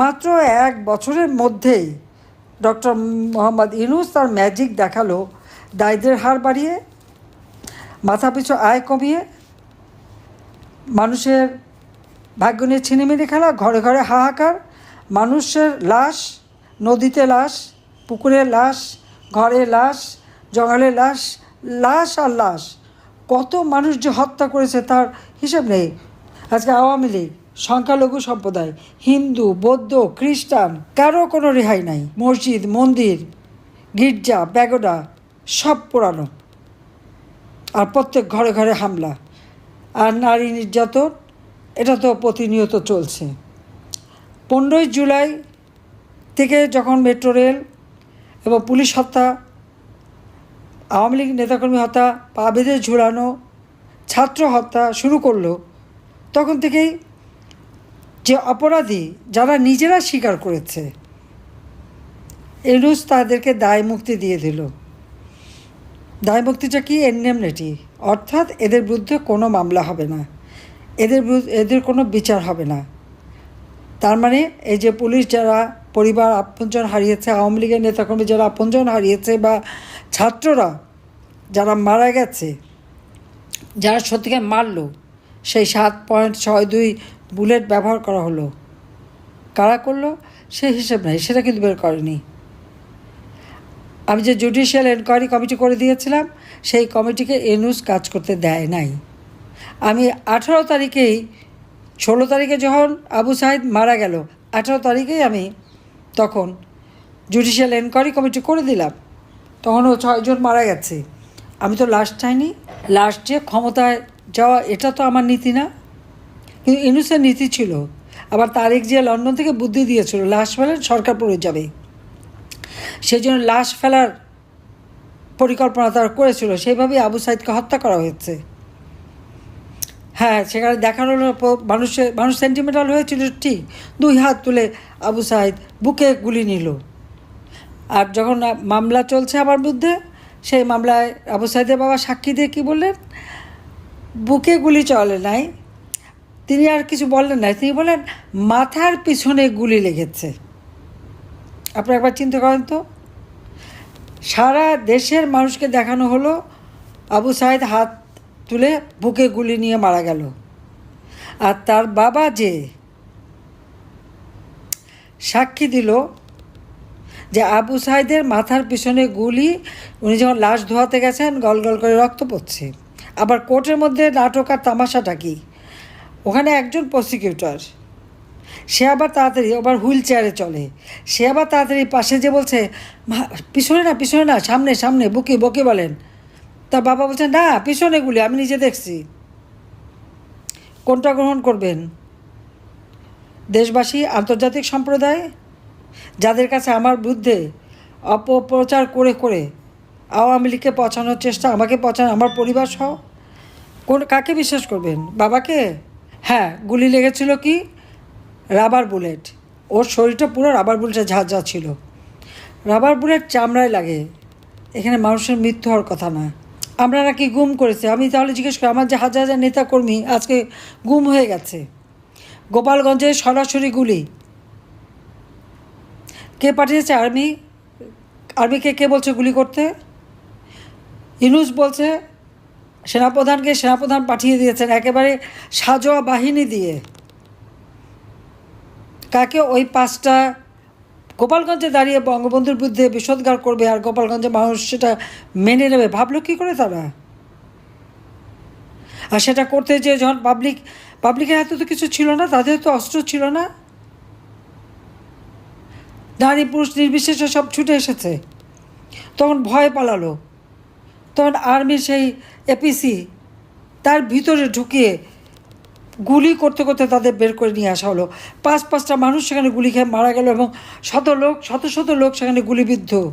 মাত্র এক বছরের মধ্যেই ডক্টর মোহাম্মদ ইউনুস তার ম্যাজিক দেখাল দারিদ্রের হার বাড়িয়ে মাথাপিছু আয় কমিয়ে, মানুষের ভাগ্য নিয়ে ছিনিমিনি খেলা, ঘরে ঘরে হাহাকার, মানুষের লাশ, নদীতে লাশ, পুকুরে লাশ ঘরে লাশ, জঙ্গলে লাশ লাশ আর লাশ, কত মানুষ যে হত্যা করেছে তার হিসাব নেই। আজকে আওয়ামী লীগ সংখ্যালঘু সম্প্রদায়, হিন্দু, বৌদ্ধ, খ্রিস্টান, কারও কোনো রেহাই নাই। মসজিদ, মন্দির, গির্জা ব্যাগোডা সব পোড়ানো আর প্রত্যেক ঘরে ঘরে হামলা। আর নারী নির্যাতন, এটা তো প্রতিনিয়ত চলছে। পনেরোই জুলাই থেকে যখন মেট্রো রেল এবং পুলিশ হত্যা, আওয়ামী লীগ নেতাকর্মী হত্যা, পা বেঁধে ঝুলানো, ছাত্র হত্যা শুরু করল, তখন থেকেই যে অপরাধী যারা নিজেরা স্বীকার করেছে এনুস তাদেরকে দায় মুক্তি দিয়ে দিল। দায় মুক্তিটা কি এনএমনেটি অর্থাৎ এদের বিরুদ্ধে কোনো মামলা হবে না। এদের এদের কোনো বিচার হবে না। তার মানে এই যে পুলিশ যারা পরিবার আপনজন হারিয়েছে, আওয়ামী লীগের নেতাকর্মী যারা আপনজন হারিয়েছে বা ছাত্ররা যারা মারা গেছে, যারা সত্যিকার মারলো, সেই সাত পয়েন্ট ছয় দুই বুলেট ব্যবহার করা হলো। কারা করল? সে হিসেব নাই, সেটা কিন্তু বের করেনি। আমি যে জুডিশিয়াল এনকোয়ারি কমিটি করে দিয়েছিলাম, সেই কমিটিকে এনুস কাজ করতে দেয় নাই। আমি আঠারো তারিখেই, ষোলো তারিখে যখন আবু সাহিদ মারা গেল, আঠারো তারিখেই আমি তখন জুডিশিয়াল এনকোয়ারি কমিটি করে দিলাম। তখনও ছয়জন মারা গেছে। আমি তো লাস্ট চাইনি। লাস্ট যে ক্ষমতায় যাওয়া, এটা তো আমার নীতি না। কিন্তু ইনুসের নীতি ছিল, আবার তারিখ যে লন্ডন থেকে বুদ্ধি দিয়েছিল, লাশ ফেলেন সরকার পড়ে যাবে। সেই জন্য লাশ ফেলার পরিকল্পনা তারা করেছিল, সেইভাবেই আবু সাইদকে হত্যা করা হয়েছে। হ্যাঁ সেখানে দেখানো হলো, মানুষের, মানুষ সেন্টিমেন্টাল হয়েছিল, ঠিক। দুই হাত তুলে আবু সাইদ বুকে গুলি নিল। আর যখন মামলা চলছে আমার বিরুদ্ধে, সেই মামলায় আবু সাইদের বাবা সাক্ষী দিয়ে কী বললেন? বুকে গুলি চলে নাই তিনি আর কিছু বললেন না। তিনি বলেন মাথার পিছনে গুলি লেগেছে। আপনারা একবার চিন্তা করেন তো। সারা দেশের মানুষকে দেখানো হলো, আবু সাইদ হাত তুলে বুকে গুলি নিয়ে মারা গেল। আর তার বাবা যে সাক্ষী দিল যে আবু সাইদের মাথার পিছনে গুলি, উনি যখন লাশ ধোয়াতে গেছেন গল গল করে রক্ত পড়ছে। আবার কোর্টের মধ্যে নাটক আর তামাশাটা কি? ওখানে একজন প্রসিকিউটর সে আবার তাড়াতাড়ি আবার হুইল চেয়ারে চলে। সে আবার তাড়াতাড়ি পাশে যে বলছে পিছনে না পিছনে না, সামনে সামনে, বুকে, বকে বলেন। তার বাবা বলছে, না, পিছনে গুলি, আমি নিজে দেখছি। কোনটা গ্রহণ করবেন? দেশবাসী, আন্তর্জাতিক সম্প্রদায়? যাদের কাছে আমার বিরুদ্ধে অপপ্রচার করে করে আওয়ামী লীগকে পচানোর চেষ্টা, আমাকে পচান, আমার পরিবার সহ কোন, কাকে বিশ্বাস করবেন? বাবাকে? হ্যাঁ গুলি লেগেছিল কি? Rubber bullet. ওর শরীরটা পুরো রাবার বুলেটে ঝাঁঝ ছিল। রাবার বুলেট চামড়ায় লাগে। এখানে মানুষের মৃত্যু হওয়ার কথা না। আমরা নাকি গুম করেছে। আমি তাহলে জিজ্ঞেস করি, আমার যে হাজার হাজার নেতাকর্মী আজকে গুম হয়ে গেছে। গোপালগঞ্জে সরাসরি গুলি। কে পাঠিয়েছে আর্মি? আর্মিকে কে বলছে গুলি করতে? ইনুস বলছে সেনাপ্রধানকে সেনাপ্রধান পাঠিয়ে দিয়েছেন একেবারে সাজোয়া বাহিনী দিয়ে। কাকে ওই পাঁচটা গোপালগঞ্জে দাঁড়িয়ে বঙ্গবন্ধুর বিরুদ্ধে বিষোদ্গার করবে আর গোপালগঞ্জে মানুষ সেটা মেনে নেবে? ভাবলো কী করে তারা? আর সেটা করতে যে যখন পাবলিক পাবলিকের হাতে তো কিছু ছিল না, তাদের তো অস্ত্র ছিল না। নারী পুরুষ নির্বিশেষে সব ছুটে এসেছে। তখন ভয় পালালো। তখন আর্মির সেই এপিসি তার ভিতরে ঢুকিয়ে গুলি করতে করতে তাদের বের করে নিয়ে আসা হলো। পাঁচ, পাঁচটা মানুষ সেখানে গুলি খেয়ে মারা গেল এবং শত লোক, শত শত লোক সেখানে গুলিবিদ্ধ।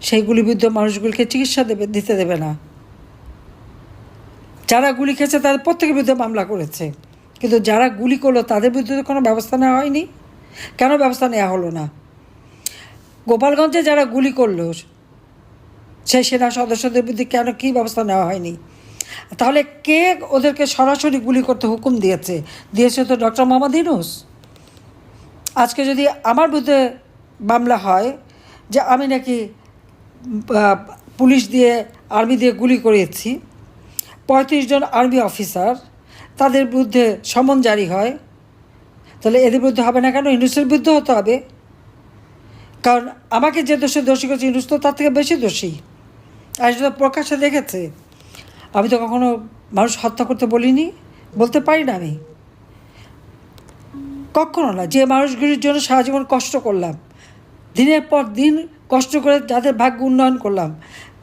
সেই গুলিবিদ্ধ মানুষগুলিকে চিকিৎসা দেবে, দিতে দেবে না। যারা গুলি খেয়েছে তাদের প্রত্যেকের বিরুদ্ধে মামলা করেছে। কিন্তু যারা গুলি করল তাদের বিরুদ্ধে কোনো ব্যবস্থা নেওয়া হয়নি। কেন ব্যবস্থা নেওয়া হলো না? গোপালগঞ্জে যারা গুলি করল সেই সেনা সদস্যদের বিরুদ্ধে কেন কী ব্যবস্থা নেওয়া হয়নি? তাহলে কে ওদেরকে সরাসরি গুলি করতে হুকুম দিয়েছে? দিয়েছে তো ডক্টর মোহাম্মদ ইনুস আজকে যদি আমার বিরুদ্ধে মামলা হয় যে আমি নাকি পুলিশ দিয়ে আর্মি দিয়ে গুলি করিয়েছি পঁয়ত্রিশ জন আর্মি অফিসার, তাদের বিরুদ্ধে সমন জারি হয়, তাহলে এদের বিরুদ্ধে হবে না কেন? ইনুসের বিরুদ্ধে হতে হবে। কারণ আমাকে যে দোষে দোষী করেছে ইনুস তো তার থেকে বেশি দোষী। আর সেটা প্রকাশ্যে দেখেছে। আমি তো কখনো মানুষ হত্যা করতে বলিনি, বলতে পারি না আমি। কখনো না, যে মানুষগুলির জন্য সারা জীবন কষ্ট করলাম, দিনের পর দিন কষ্ট করে যাদের ভাগ্য উন্নয়ন করলাম,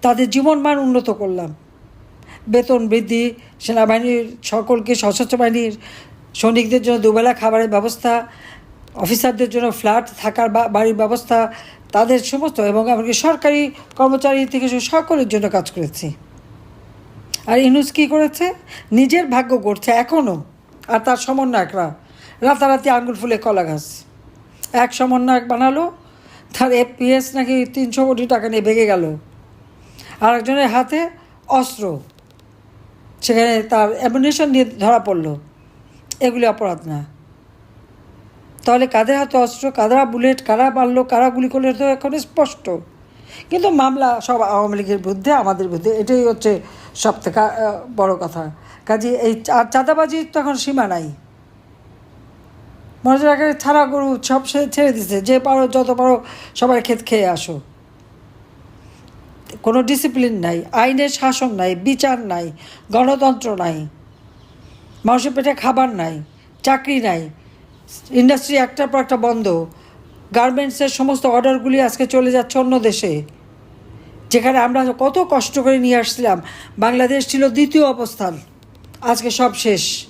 তাদের জীবন মান উন্নত করলাম। বেতন বৃদ্ধি, সেনাবাহিনীর সকলকে সশস্ত্র বাহিনীর সৈনিকদের জন্য দুবেলা খাবারের ব্যবস্থা, অফিসারদের জন্য ফ্ল্যাট, থাকার বাড়ির ব্যবস্থা তাদের সমস্ত এবং এমনকি সরকারি কর্মচারী থেকে সকলের জন্য কাজ করেছি। আর ইনুস কী করেছে? নিজের ভাগ্য গড়ছে এখনও আর তার সমন্বয়করা, রাতারাতি আঙ্গুল ফুলে কলা গাছ। এক সমন্বয়ক বানালো, তার এফপিএস নাকি তিনশো কোটি টাকা নিয়ে ভেঙে গেল। আর একজনের হাতে অস্ত্র। সেখানে তার অ্যামিনেশন নিয়ে ধরা পড়ল। এগুলি অপরাধ না। তাহলে কাদের হাতে অস্ত্র কারা বুলেট, কারা মারলো, কারা গুলি করল তো এখন স্পষ্ট। কিন্তু মামলা সব আওয়ামী লীগের বিরুদ্ধে, আমাদের বিরুদ্ধে, এটাই হচ্ছে সব থেকে বড় কথা। কাজে এই চা- চাঁদাবাজির তখন সীমা নাই। মনে আগে ছাড়া গরু সব সে ছেড়ে দিছে, যে পারো, যত পারো সবাই ক্ষেত খেয়ে আসো। কোনো ডিসিপ্লিন নাই, আইনের শাসন নাই, বিচার নাই, গণতন্ত্র নাই, মানুষের পেটে খাবার নাই, চাকরি নাই। ইন্ডাস্ট্রি একটার পর একটা বন্ধ। গার্মেন্টসের সমস্ত অর্ডারগুলি আজকে চলে যাচ্ছে অন্য দেশে। যেখানে আমরা কত কষ্ট করে নিয়ে আসছিলাম। বাংলাদেশ ছিল দ্বিতীয় অবস্থান। আজকে সব শেষ।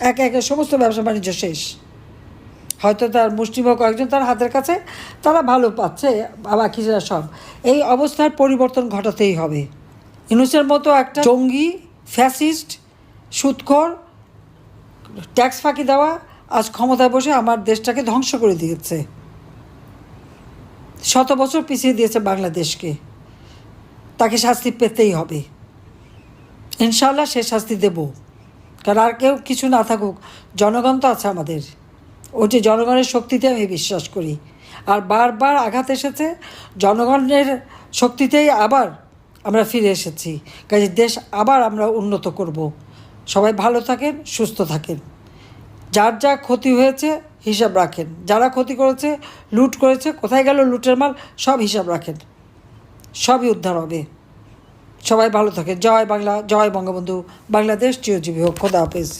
একে একে সমস্ত ব্যবসা বাণিজ্য শেষ। হয়তো তার মুষ্টিমেয় কয়েকজন তার হাতের কাছে, তারা ভালো পাচ্ছে বাকিরা সব। এই অবস্থার পরিবর্তন ঘটাতেই হবে। ইনুসের মতো একটা জঙ্গি, ফ্যাসিস্ট, সুৎখর, ট্যাক্স ফাঁকি দেওয়া আজ ক্ষমতায় বসে আমার দেশটাকে ধ্বংস করে দিয়েছে। শত বছর পিছিয়ে দিয়েছে বাংলাদেশকে। তাকে শাস্তি পেতেই হবে। ইনশাল্লাহ সে শাস্তি দেব। কারণ আর কেউ কিছু না থাকুক, জনগণ তো আছে আমাদের। ও যে জনগণের শক্তিতে আমি বিশ্বাস করি। আর বারবার আঘাত এসেছে, জনগণের শক্তিতেই আবার আমরা ফিরে এসেছি। কাজে দেশ আবার আমরা উন্নত করব। সবাই ভালো থাকেন, সুস্থ থাকেন। যার যা ক্ষতি হয়েছে হিসাব রাখেন। যারা ক্ষতি করেছে, লুট করেছে, কোথায় গেল লুটের মাল, সব হিসাব রাখেন। সবই উদ্ধার হবে। সবাই ভালো থাকে জয় বাংলা, জয় বঙ্গবন্ধু। বাংলাদেশ চিরজীবী হোক। খোদা হাফেজ।